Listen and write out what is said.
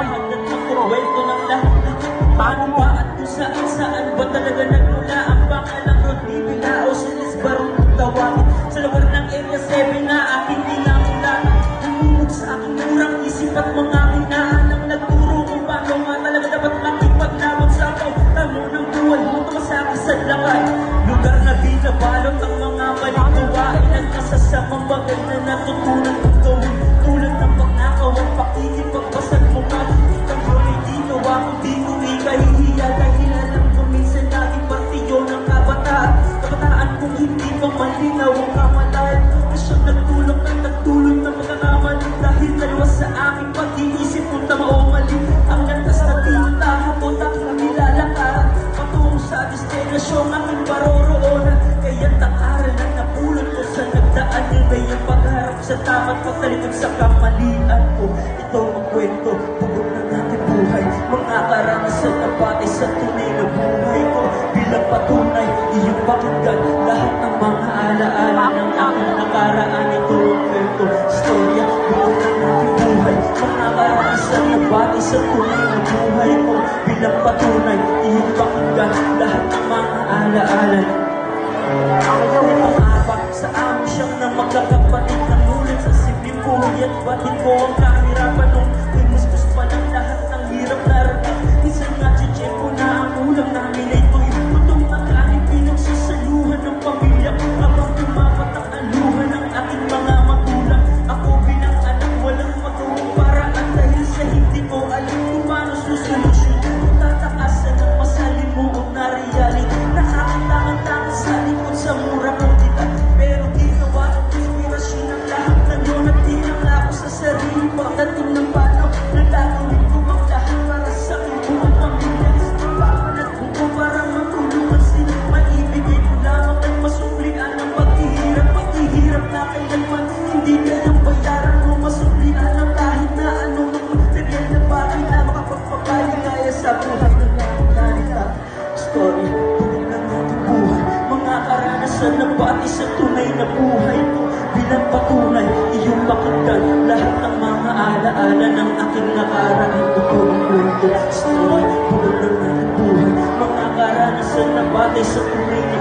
naman Hanggang sa kumpwento ng lahat Paano ba at kung saan saan ba talaga nag destinasyon aking paroroonan Kaya't ang aral na napulot ko sa nagdaan. Iba'y ang pagharap sa tama't pagtalikod sa kamalian ko. Ito ang kwento, tugod ng ating buhay. Mga karanasan na pati sa tunay na buhay ko. Bilang patunay, iyong pakinggan Lahat ng mga alaala ng aking nakaraan. Ito ang kwento, storya, buong ng ating buhay. Mga karanasan na pati sa tunay na buhay ko. Bilang patunay, iyong pakinggan alaala Umabak sa amin siyang na magkakapatid ng ulit sa simpleng buhay at batid ko ang Na kailanman Hindi kayang bayaran. Mo Masuklian ang kahit na anong material na bagay Na makapagpapalit kaya sa buhay na Story, ng ating buhay Mga karanasan na pati sa tunay na buhay ko. Bilang patunay, Lahat ng mga alaala ng aking nakaraan ang kwento, story, ating buhay. Mga karanasan na pati sa tunay na